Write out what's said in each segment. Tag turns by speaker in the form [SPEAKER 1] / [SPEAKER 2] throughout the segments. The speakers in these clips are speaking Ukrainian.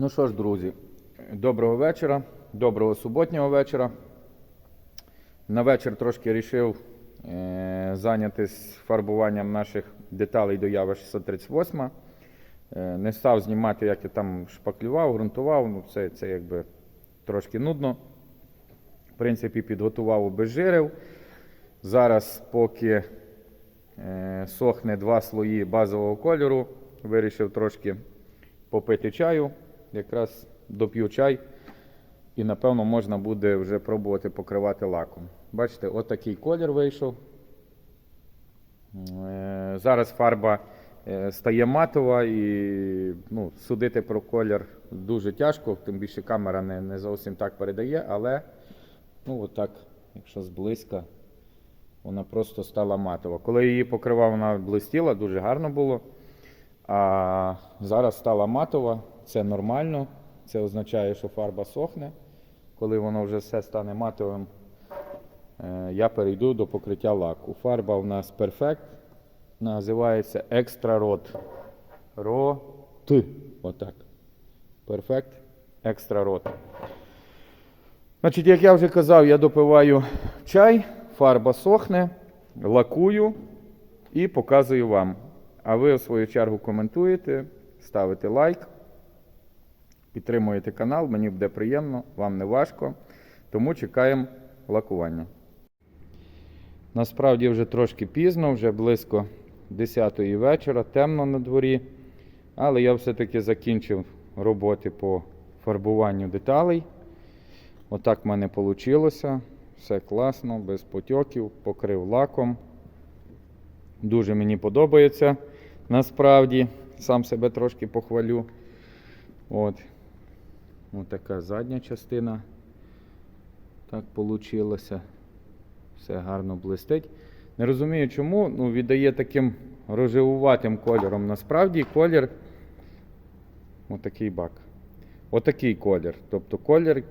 [SPEAKER 1] Ну що ж, друзі, доброго вечора, доброго суботнього вечора. На вечір трошки вирішив е, зайнятися фарбуванням наших деталей до Ява 638. Е, не став знімати, як я там шпаклював, ґрунтував. Ну, це, це якби трошки нудно. В принципі, підготував, обезжирив. Зараз, поки е, сохне два слої базового кольору, вирішив трошки попити чаю. Якраз доп'ю чай. І напевно можна буде вже пробувати покривати лаком. Бачите, отакий колір вийшов. Е, Зараз фарба е, стає матова і ну, судити про колір дуже тяжко, тим більше камера не, не зовсім так передає, але ну, отак, якщо зблизька, вона просто стала матова. Коли її покривав, вона блистіла, дуже гарно було. А зараз стала матова, це нормально. Це означає, що фарба сохне. Коли воно вже все стане матовим, е, я перейду до покриття лаку. Фарба у нас Perfect, називається Extra Rot. Рот. Отак. Perfect Extra Rot. Значить, як я вже казав, я допиваю чай, фарба сохне, лакую і показую вам. А ви, в свою чергу, коментуєте, ставите лайк, підтримуєте канал, мені буде приємно, вам не важко. Тому чекаємо лакування. Насправді вже трошки пізно, вже близько 10 вечора, темно на дворі. Але я все-таки закінчив роботи по фарбуванню деталей. Отак в мене вийшло. Все класно, без потьоків, покрив лаком. Дуже мені подобається насправді. Сам себе трошки похвалю. От. Ось така задня частина. Так вийшло. Все гарно блистить. Не розумію чому. Ну, віддає таким рожевуватим кольором. Насправді колір. Отакий бак. Отакий колір. Тобто колір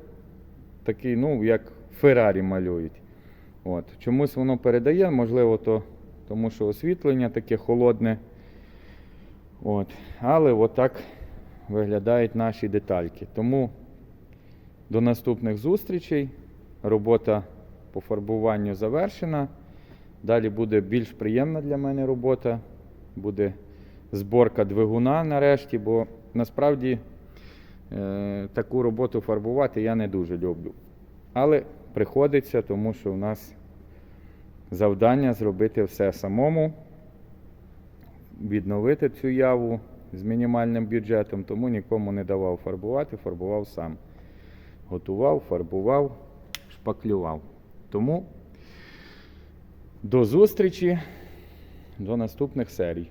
[SPEAKER 1] такий, ну, як Феррарі малюють. От. Чомусь воно передає, можливо, то, тому що освітлення таке холодне. От. Але отак виглядають наші детальки. Тому до наступних зустрічей. Робота по фарбуванню завершена. Далі буде більш приємна для мене робота. Буде зборка двигуна нарешті, бо насправді е, таку роботу фарбувати я не дуже люблю. Але приходиться, тому що в нас завдання зробити все самому, відновити цю яву з мінімальним бюджетом, тому нікому не давав фарбувати, фарбував сам. Готував, фарбував, шпаклював. Тому до зустрічі, до наступних серій.